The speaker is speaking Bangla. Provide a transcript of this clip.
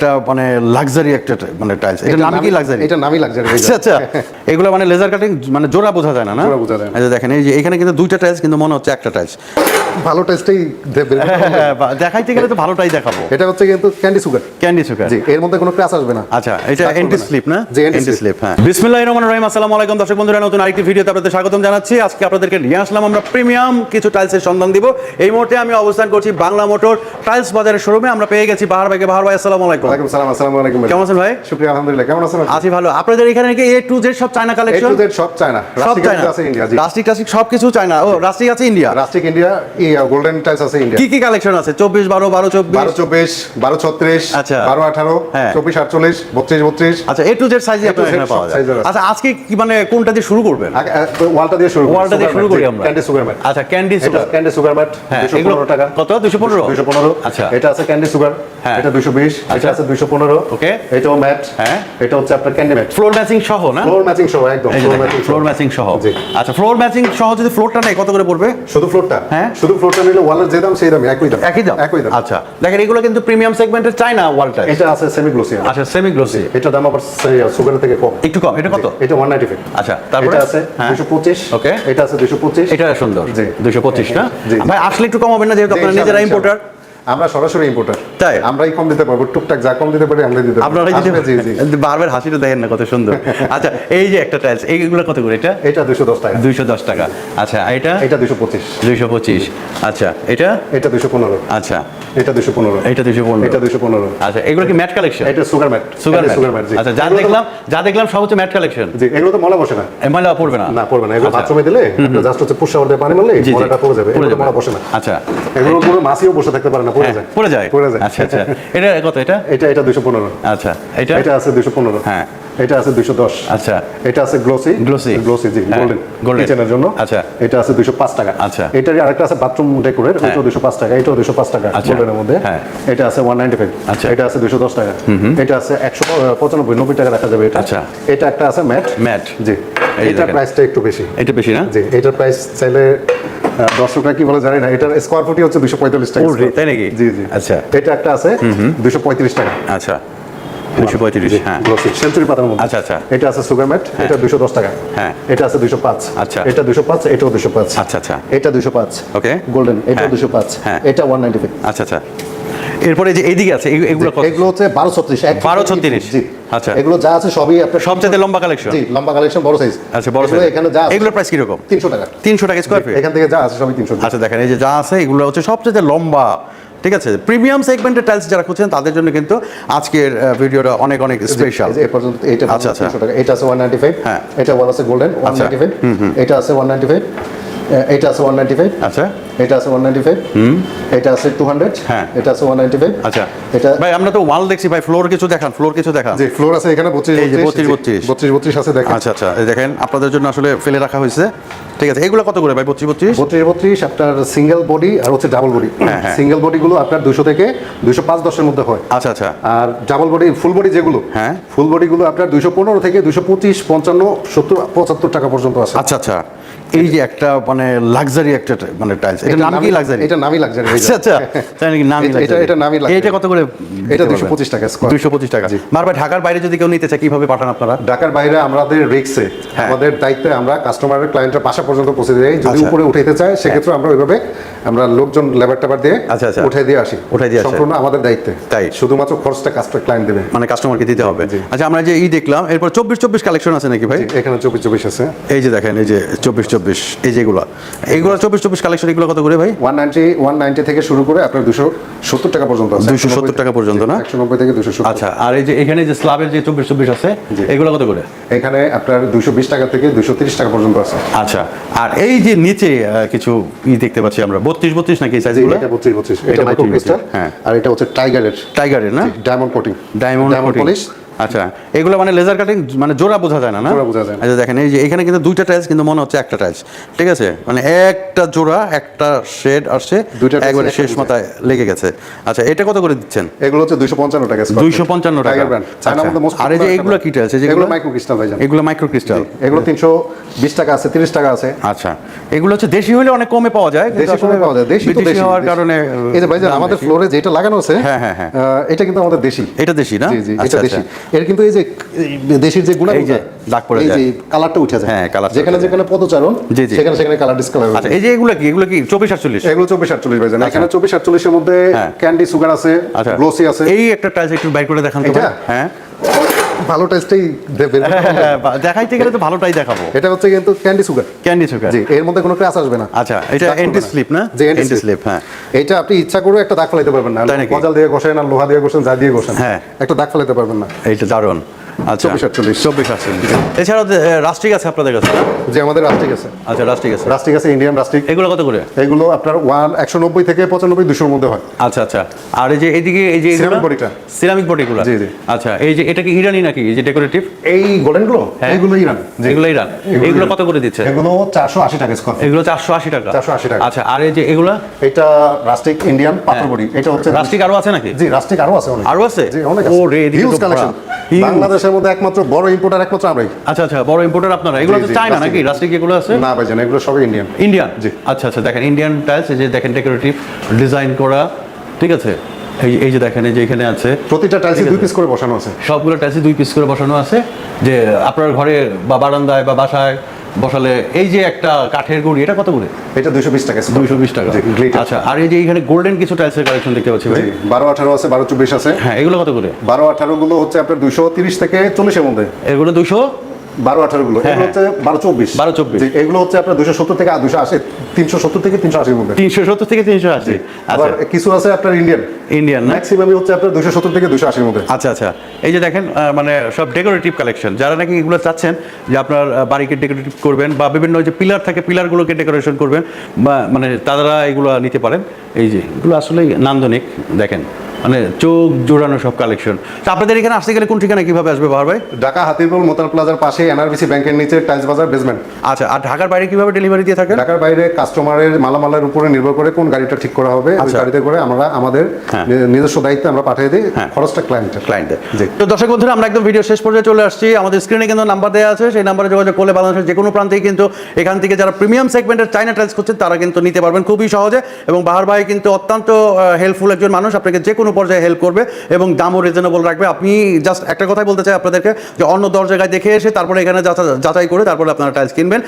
একটা মানে লাক্সারি একটা মানে টাইলস এটা নামই কি লাক্সারি এটা নামই লাক্সারি আচ্ছা আচ্ছা। এগুলো মানে লেজার কাটিং মানে জোড়া বোঝা যায় না না? জোড়া বোঝা যায়। না। দেখেন এই যে এখানে কিন্তু দুইটা টাইলস কিন্তু মনে হচ্ছে একটা টাইলস ভালো টেস্টেই দেখাইতে গেলে তো ভালোটাই দেখাবো। এটা হচ্ছে কিন্তু ক্যান্ডি সুগার ক্যান্ডি সুগার জি এর মধ্যে কোনো ক্রাশ আসবে না। আচ্ছা এটা এন্টি স্লিপ না। জি, এন্টি স্লিপ হ্যাঁ। বিসমিল্লাহির রহমানির রহিম আসসালামু আলাইকুম। দর্শক বন্ধুরা নতুন আরেকটি ভিডিওতে আপনাদের স্বাগতম জানাচ্ছি। আজকে আপনাদেরকে নিয়ে আসলাম আমরা প্রিমিয়াম কিছু টাইলসের সন্ধান দিব। এই মুহূর্তে আমি অবস্থান করছি বাংলা মোটর টাইলস বাজারের শোরুমে আমরা পেয়ে গেছি বাহার ভাইকে বাহার ভাই আসসালামু আলাইকুম। ওয়ালাইকুম সালাম আসসালামু আলাইকুম। কেমন আছেন ভাই? শুকরিয়া আলহামদুলিল্লাহ। কেমন আছেন আছি ভালো। আপনাদের এখানে কি এ টু জেড সব China A collection to Z সব চায়না সব চায়না আছে ইন্ডিয়া জি। রাস্টিক টাস্টিক সব কিছু চায়না ও রাস্টিক আছে India rustic India golden tiles আছে ইন্ডিয়া কি কি কালেকশন আছে চব্বিশ বারো বারো চব্বিশ বারো চব্বিশ বারো ছত্রিশ আচ্ছা। বারো আঠারো হ্যাঁ। চব্বিশ আটচল্লিশ বত্রিশ বত্রিশ আচ্ছা এ টু জেড সাইজে আপনার পাওয়া যায়। আচ্ছা আজকে কি মানে কোনটা দিয়ে শুরু করবেন ওয়ালটা দিয়ে শুরু। ওয়ালটা দিয়ে শুরু করি আমরা ক্যান্ডি সুগার ম্যাট আচ্ছা candy sugar candy sugar matt হ্যাঁ, দুশো এগুলো পনেরো টাকা কত? 215? দুশো পনেরো আচ্ছা। এটা আছে ক্যান্ডি সুগার হ্যাঁ। এটা দুশো বিশ আচ্ছা। এটা আছে দুশো পনেরো Okay. এটাও ম্যাট হ্যাঁ। এটা হচ্ছে আপনার ক্যান্ডি ম্যাট ফ্লোর ম্যাচিং সহ না ফ্লোর ম্যাচিং সহ একদম ফ্লোর ম্যাচিং ফ্লোর ম্যাচিং সহ। আচ্ছা ফ্লোর ম্যাচিং সহ যদি ফ্লোরটা নেই কত করে পড়বে শুধু ফ্লোরটা হ্যাঁ। শুধু ফ্লোরটা নিলে ওয়ালের যে দাম সেই দাম একই দাম। একই দাম? একই দাম। আচ্ছা দেখেন এগুলো কিন্তু প্রিমিয়াম সেগমেন্টের চাই না ওয়ালটা এটা আছে সেমি গ্লোসি আচ্ছা সেমি গ্লোসি এটা দাম আবার সুগার থেকে কম। একটু কম এটা কত? এটা ওয়ান নাইনটি ফাইভ আচ্ছা তারপরে? এটা আছে হ্যাঁ। ওকে. এটা আছে দুশো পঁচিশ। এটা সুন্দর। জি। দুশো পঁচিশ না? ভাই আসলে একটু কম হবে না যেহেতু আপনারা নিজেরা ইম্পোর্টার আমরা সরাসরি ইম্পোর্টার তাই? আমরাই কম দিতে পারব টুকটাক যা কম দিতে পারি আমরা দিতে আপনারাই জি জি। বারবার হাসিটা দেখেন না কত সুন্দর। আচ্ছা এই যে একটা টাইলস এইগুলো কত করে এটা? এটা দুশো দশ টাকা। দুইশো দশ টাকা। আচ্ছা এটা? এটা দুশো পঁচিশ। দুইশো পঁচিশ। আচ্ছা এটা? এটা দুশো পনেরো। আচ্ছা এটা দুশো পনেরো। এটা দুইশো পনেরো। এটা দুশো পনেরো। আচ্ছা এগুলো কি ম্যাট কালেকশন? এটা sugar matt. Sugar sugar matt জি। আচ্ছা যা দেখলাম যা দেখলাম সব হচ্ছে ম্যাট কালেকশন। জি এগুলো তো মলা বসে না। ময়লা পড়বে না। না পড়বে না। এগুলো আচ্ছা। বাথরুমে দিলে জাস্ট হচ্ছে পুষাওয়ার দিয়ে পানি মারলে। মলাটা পড়ে যাবে। এগুলো মলা বসে না। আচ্ছা। এগুলো কোনো মাছিও বসে থাকতে পারে না পড়ে হ্যাঁ, যায়। পড়ে যায়। পড়ে যায়। আচ্ছা আচ্ছা। এটা কত এটা? এটা এটা দুশো পনেরো। আচ্ছা এটা? এটা আছে দুশো পনেরো। হ্যাঁ। এটা আছে দুশো দশ। আচ্ছা। এটা আছে গ্লোসি Glossy। গ্লোসি জি হ্যাঁ, গোল্ডেন কিচেনের জন্য। আচ্ছা। এটা আছে দুশো পাঁচ টাকা। আচ্ছা। এটারই আরেকটা আছে বাথরুম ডেকোরেট দুশো পাঁচ টাকা এটাও দুশো পাঁচ টাকা আচ্ছা। গোল্ডেনের মধ্যে। হ্যাঁ। এটা আছে ওয়ান নাইনটি ফাইভ আচ্ছা। এটা আছে দুশো দশ টাকা। এটা আছে একশো পঁচানব্বই নব্বই টাকা রাখা যাবে এটা। আচ্ছা। এটা একটা আছে ম্যাট। ম্যাট। জি। দেখেন। প্রাইসটা একটু বেশি। এটা বেশি না? জি এটার প্রাইস চাইলে দর্শকরা কি বলে জানি না এটার স্কোয়ার ফুটই হচ্ছে দুশো পঁয়তাল্লিশ টাকা তাই নাকি? জি জি। আচ্ছা। এটা একটা আছে দুশো পঁয়ত্রিশ টাকা। আচ্ছা। দুশো পঁয়ত্রিশ হ্যাঁ। সেঞ্চুরি পাতার মধ্যে। আচ্ছা, আচ্ছা। এটা আছে সুগার ম্যাট এটা দুশো দশ টাকা। হ্যাঁ। এটা আছে দুশো পাঁচ। আচ্ছা। এটা দুশো পাঁচ এটাও দুশো পাঁচ। আচ্ছা, আচ্ছা। এটা দুশো পাঁচ। Okay. গোল্ডেন এটাও হ্যাঁ। দুশো পাঁচ। হ্যাঁ। এটা ওয়ান নাইনটি ফাইভ আচ্ছা আচ্ছা। এরপরে যে এইদিকে আছে এগুলো এগুলো হচ্ছে বারো ছত্রিশ 1236 জি। আচ্ছা। এগুলো যা আছে সবই আপনার সবচেয়ে লম্বা কালেকশন জি লম্বা কালেকশন বড় সাইজ আচ্ছা বড় এগুলো size। এখানে যা আছে। এগুলোর প্রাইস কীরকম? তিনশো টাকা। তিনশো টাকা স্কোয়ার ফিট এখান থেকে যা আছে সবই তিনশো আচ্ছা দেখেন এই যে যা আছে এগুলো হচ্ছে সবচেয়ে লম্বা ঠিক আছে? প্রিমিয়াম সেগমেন্টের টাইলস যারা খুঁজছেন তাদের জন্য কিন্তু আজকের ভিডিওটা অনেক অনেক স্পেশাল এই পর্যন্ত এটা আচ্ছা, আচ্ছা। এটা আছে ওয়ান নাইনটি ফাইভ হ্যাঁ। এটা ওয়ান আছে গোল্ডেন আচ্ছা। নাইনটি ফাইভ এটা আছে ওয়ান নাইনটি ফাইভ এটা আছে ওয়ান নাইনটি ফাইভ আচ্ছা। এটা আছে ওয়ান নাইনটি ফাইভ এটা আছে টু হান্ড্রেড হ্যাঁ। এটা আছে ওয়ান নাইনটি ফাইভ আচ্ছা। এটা ভাই আমরা তো ওয়াল দেখছি ভাই ফ্লোর কিছু দেখান ফ্লোর কিছু দেখান। যে ফ্লোর আছে এখানে বত্রিশ এই যে 32, 32 বত্রিশ। বত্রিশ আছে দেখেন। আচ্ছা আচ্ছা এই দেখেন আপনাদের জন্য আসলে ফেলে রাখা হয়েছে। ঠিক আছে এগুলো কত করে ভাই পঁচিশ পঁচিশ বত্রিশ বত্রিশ আপনার সিঙ্গেল বডি আর হচ্ছে ডাবল বডি। সিঙ্গেল বডিগুলো আপনার দুশো থেকে দুশো পাঁচ দশের মধ্যে হয়। আচ্ছা আচ্ছা। আর ডাবল বডি ফুল বডি যেগুলো হ্যাঁ। ফুল বডিগুলো আপনার দুশো পনেরো থেকে দুশো পঁচিশ পঞ্চান্ন সত্তর পঁচাত্তর টাকা পর্যন্ত আছে। আচ্ছা আচ্ছা। এই যে একটা মানে লাক্সারি একটা মানে টাইলস এটা নাম কি লাক্সারি এটা নামই লাক্সারি আচ্ছা আচ্ছা। তাই নাকি নামই এটা- এটা- নামই luxury। এটা কত করে এটা 225 টাকা। দুশো পঁচিশ টাকা। মার ভাই ঢাকার বাইরে যদি কেউ নিতে চায় কীভাবে পাঠান আপনারা? ঢাকার বাইরে আমাদের রিক্সে হ্যাঁ। আমাদের দায়িত্বে আমরা কাস্টমারের ক্লায়েন্টের পাশা পর্যন্ত পৌঁছে দিই যদি আচ্ছা। উপরে উঠাইতে চায় সেক্ষেত্রে আমরা ওইভাবে আমরা লোকজন লেবার টেবার দিয়ে আচ্ছা, আচ্ছা। উঠাই দিয়ে আসি। উঠাই দিয়ে আসে। সম্পূর্ণ আমাদের দায়িত্বে। তাই। শুধুমাত্র খরচটা কাস্টমার ক্লায়েন্ট দেবে। মানে কাস্টমারকে দিতে হবে। আচ্ছা আমরা যে ই দেখলাম এরপর চব্বিশ চব্বিশ কালেকশন আছে নাকি ভাই? এখানে চব্বিশ চব্বিশ আছে। এই যে দেখেন এই যে চব্বিশ চব্বিশ এই যেগুলো। এইগুলো চব্বিশ চব্বিশ কালেকশন এগুলো কত করে ভাই? ওয়ান নাইনটি ওয়ান নাইনটি থেকে শুরু করে আপনার দুশো সত্তর টাকা পর্যন্ত আছে। 270 টাকা পর্যন্ত না? একশো নব্বই থেকে দুশো সত্তর। আচ্ছা আর এই যে এখানে যে স্ল্যাবের যে চব্বিশ চব্বিশ আছে এগুলো কত করে? এখানে আপনার দুশো বিশ টাকা থেকে দুশো তিরিশ টাকা পর্যন্ত আছে। আচ্ছা আর এই যে নিচে কিছু ই দেখতে পাচ্ছি আমরা বত্রিশ বত্রিশ নাকি এই জি, সাইজগুলো এটা বত্রিশ বত্রিশ। এটা এটা মাইক্রো 32, ক্রিস্টাল হ্যাঁ। আর এটা হচ্ছে টাইগারের টাইগারের না? Diamond coating diamond. পলিশ আচ্ছা এগুলো মানে লেজার কাটিং মানে জোড়া বোঝা যায় না না? জোড়া বোঝা যায় আচ্ছা দেখেন এই যে এখানে কিন্তু দুইটা টাইলস কিন্তু মনে হচ্ছে একটা টাইলস ঠিক আছে? মানে একটা জোড়া একটা শেড আসছে দুইটা একবারে শেষ মাথায় লেগে গেছে। আচ্ছা এটা কত করে দিচ্ছেন? এগুলো হচ্ছে দুইশো পঞ্চান্ন টাকা square দুইশো feet। পঞ্চান্ন টাকা। Tiger brand। আচ্ছা। মধ্যে most আর এই যে এগুলো কি টাইলস এগুলো মাইক্রো ক্রিস্টাল ভাইজান এগুলো মাইক্রো ক্রিস্টাল এগুলো তিনশো বিশ টাকা আছে তিরিশ টাকা আছে। আচ্ছা। এগুলো হচ্ছে দেশি হলে অনেক কমে পাওয়া যায় দেশি ফোনে পাওয়া যায়। দেশি তো দেশি হওয়ার কারণে এই যে ভাইজান দাম আমাদের। ফ্লোরে যেটা লাগানো আছে হ্যাঁ, হ্যাঁ, হ্যাঁ। এটা কিন্তু আমাদের দেশি। এটা দেশি না? জি জি আচ্ছা, এটা দেশি। আচ্ছা। এর কিন্তু এই যে দেশের যে গুণা দাগ পড়ে যায়। কালারটা উঠে যায়। হ্যাঁ, কালার যেখানে যেখানে পদচারণ। সেখানে সেখানে কালার ডিসকালার আচ্ছা এই যে এগুলো কি? এগুলো কি? চব্বিশ আটচল্লিশ? এগুলো চব্বিশ আটচল্লিশ ভাইজান এখানে চব্বিশ এর মধ্যে। ক্যান্ডি সুগার আছে আচ্ছা। গ্লোসি আছে। এই একটা টাইলস একটু বাইর করে দেখান তো হ্যাঁ। ভালো টেস্টেই দেখাইতে গেলে তো ভালোটাই দেখাবো। এটা হচ্ছে কিন্তু ক্যান্ডি সুগার ক্যান্ডি সুগার জি এর মধ্যে কোনো ক্র্যাশ আসবে না। আচ্ছা এটা অ্যান্টি স্লিপ না? এন্টি এন্টি স্লিপ হ্যাঁ। এটা আপনি ইচ্ছা করে একটা দাগ ফেলাইতে পারবেন না। গজাল দিয়ে ঘষেন আর লোহা দিয়ে ঘষেন যা দিয়ে ঘষেন। হ্যাঁ। একটা দাগ ফেলাইতে পারবেন না। এইটা দারুণ। আচ্ছা। 24 48 চব্বিশ আটচল্লিশ। এছাড়াও যে, আছে আপনাদের কাছে? যে আমাদের রাস্টিক আছে। আচ্ছা রাস্টিক আছে। রাস্টিক আছে ইন্ডিয়ান রাস্টিক এগুলো কত করে? এগুলো আপনার ওয়ান একশো নব্বই থেকে পঁচানব্বই দুশোর মধ্যে হয়। আচ্ছা আচ্ছা। আর এই যে এইদিকে এই যে Ceramic bodyটা? সিরামিক বডিগুলো। জি, জি। আচ্ছা এই যে এটা কি ইরানি নাকি এই যে ডেকোরেটিভ এই গোল্ডেনগুলো হ্যাঁ। ইরান। এগুলো ইরান। এগুলো এগুলো কত করে দিচ্ছে? এগুলো চারশো আশি টাকা স্কোয়ার এগুলো চারশো আশি টাকা? 480 টাকা। আচ্ছা আর এই যে এগুলো? এটা রাস্টিক ইন্ডিয়ান পাথর বডি। এটা হচ্ছে রাস্টিক আরও আছে নাকি? জি রাস্টিক আরও আছে অনেক। আরও আছে? জি অনেক ও রে, হিউজ কালেকশন। বাংলাদেশের মধ্যে একমাত্র বড় ইম্পোর্টার একমাত্র আমরাই। আচ্ছা আচ্ছা বড় ইম্পোর্টার আপনারা। এগুলো তো চায়না নাকি? রাস্টিক এগুলো আছে? না ভাইজান এগুলো সবই ইন্ডিয়ান ইন্ডিয়ান জি। আচ্ছা আচ্ছা দেখেন ইন্ডিয়ান টাইলস এই যে দেখেন ডেকোরেটিভ ডিজাইন করা ঠিক আছে? এই এই যে দেখেন এই যে এখানে আছে। প্রতিটা টাইলস দুই পিস করে বসানো আছে। সবগুলো টাইলসে দুই পিস করে বসানো আছে। যে আপনার ঘরে বা বারান্দায় বা বাসায় বসালে এই যে একটা কাঠের গুড়ি এটা কত করে? এটা দুইশো বিশ টাকা দুইশো বিশ টাকা। আচ্ছা আর এই যে এখানে গোল্ডেন কিছু টাইলসের কালেকশন দেখতে পাচ্ছি ভাই? বারো আঠারো আছে বারো চব্বিশ আছে। হ্যাঁ এগুলো কত করে? বারো আঠারো গুলো হচ্ছে আপনার দুইশো তিরিশ থেকে চল্লিশের মধ্যে। এগুলো দুশো বারো আঠারো গুলো হ্যাঁ, এগুলো হচ্ছে বারো চব্বিশ। 12 24 জি, এগুলো হচ্ছে আপনার দুশো সত্তর থেকে দুশো আশি তিনশো সত্তর থেকে তিনশো আশির মধ্যে। তিনশো সত্তর থেকে তিনশো আশি। আবার আচ্ছা। কিছু আছে আপনার ইন্ডিয়ান ইন্ডিয়ান ম্যাক্সিমামই হচ্ছে আপনার দুশো সত্তর থেকে দুশো আশির মধ্যে। আচ্ছা আচ্ছা। এই যে দেখেন মানে সব ডেকোরেটিভ কালেকশন যারা নাকি এগুলো চাচ্ছেন যে আপনার বাড়িকে ডেকোরেটিভ করবেন বা বিভিন্ন যে পিলার থাকে পিলারগুলোকে ডেকোরেশন করবেন বা মানে তারা এগুলো নিতে পারেন। এই যে এগুলো আসলে নান্দনিক দেখেন। মানে চোখ জোড়ানো সব কালেকশন তো আপনাদের এখানে আসতে গেলে কোন ঠিকানা কীভাবে আসবে বাহার ভাই? ঢাকা হাতিরপুল মোতার প্লাজার পাশে এনআরবিসি ব্যাংকের নিচে টাইলস বাজার বেসমেন্ট আচ্ছা আর ঢাকার বাইরে কীভাবে ডেলিভারি দিয়ে থাকেন? ঢাকার বাইরে কাস্টমারের মালামালের উপরে নির্ভর করে কোন গাড়িটা ঠিক করা হবে ওই আচ্ছা। গাড়িতে করে আমরা আমাদের হ্যাঁ। নিজস্ব দায়িত্বে আমরা পাঠিয়ে দিই হ্যাঁ। খরচটা ক্লায়েন্টের ক্লায়েন্টে জি। তো দর্শক বন্ধুরা আমরা একদম ভিডিও শেষ পর্যায়ে চলে আসছি। আমাদের স্ক্রিনে কিন্তু নাম্বার দেওয়া আছে সেই নাম্বারে যোগাযোগ করলে বাংলাদেশের যে কোনো প্রান্তেই কিন্তু এখান থেকে যারা প্রিমিয়াম সেগমেন্টের চাইনা টাইলস করছেন তারা কিন্তু নিতে পারবেন খুবই সহজে। এবং বাহার ভাই কিন্তু অত্যন্ত হেল্পফুল একজন মানুষ। আপনাকে যে কোনো পর্যায়ে হেল্প করবে এবং দামও রিজনেবল রাখবে। আপনি জাস্ট একটা কথাই বলতে চাই আপনাদেরকে, যে অন্য দশ জায়গায় দেখে এসে তারপরে এখানে যাচা- যাচাই করে তারপরে আপনারা টাইলস কিনবেন।